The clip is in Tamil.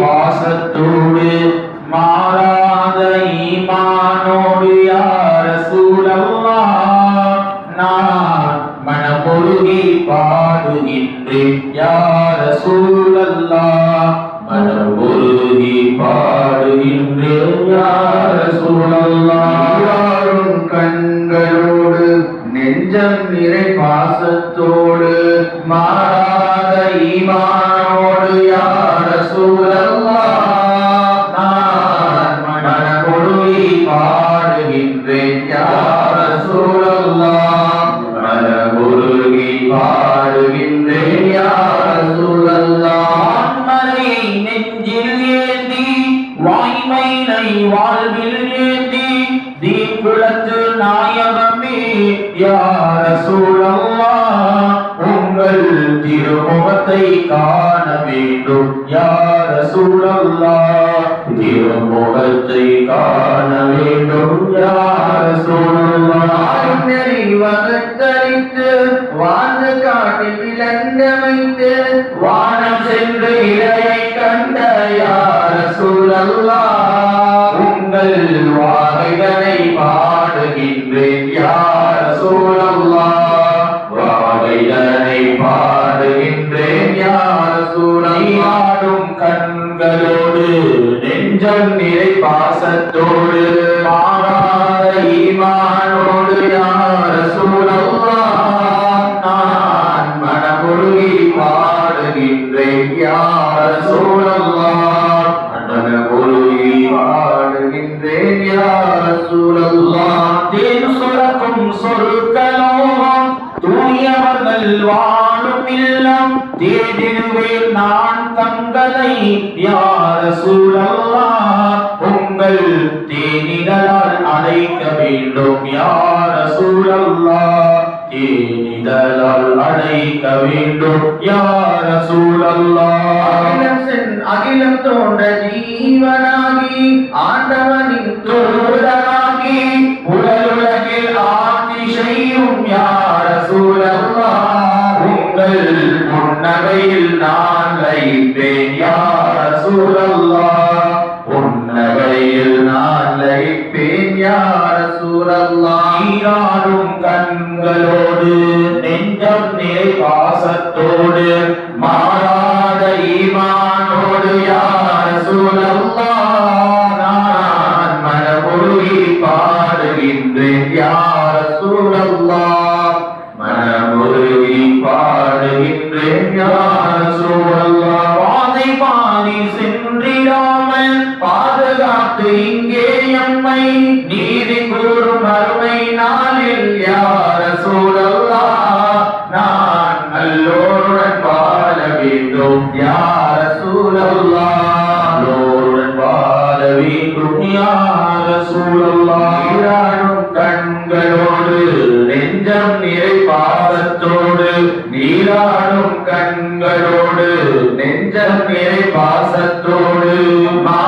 பாசத்தோடு மாறாத ஈமானோடு யார சூழல்லா? நான் மனமொழுகி பாடுகின்றேன் யார சூழல்லா? மனமொழுகி பாடுகின்றேன் யார சூழல்லா? யாரும் கண்களோடு நெஞ்சம் நிறை பாசத்தோடு மாறாத ஈமானோடு வாழ்வில் ஏந்தி தீக்குளத்து நாயகமே யார சூழல்லா உங்கள் திருமுகத்தை காண வேண்டும் யார சூழல்லா திருமுகத்தை காண வேண்டும் கண்டமைத்து வானம் சென்று இடையை கண்ட யார சூழல்லா உங்கள் வாகைகளை பாடுகின்றேன் யார சூழல்லா வாகைகளை பாடுகின்றேன் யார சூழலாடும் கண்களோடு நெஞ்சம் நிறை பாசத்தோடு சுரக்கும் சொற்களோகம் தூயவர்கள் வாழும் இல்லம் தேடிடுவேன் நான் தங்களை யார சூழல்லா? உங்கள் தேனிதலால் அழைக்க வேண்டும் யார சூழல்லா? தேனிதலால் அழைக்க வேண்டும் யார சூழல்லா? அகிலம் சென் தோன்ற ஜீவனாகி ஆண்டவனின் தோழனாகி உடல் உங்கள் புன்னகையில் நான் லயிப்பேன் யார சூழல்லா புன்னகையில் நான் லயிப்பேன் யார சூழல்லா நீராடும் கண்களோடு நெஞ்சம் நிறை பாசத்தோடு மாறா யார சூழல்லா மனமுருகி பாடுகின்றேன் யார சூழல்லா பாதை பாதி சென்றிடாமல் பாதுகாத்து இங்கே எம்மை. நீதி கூறும் அருமை நாளில் யார சூழல்லா? நான் நல்லோருடன் வேண்டும். நல்லோருடன் வேண்டும். கண்களோடு நெஞ்சம் நிறை பாசத்தோடு மா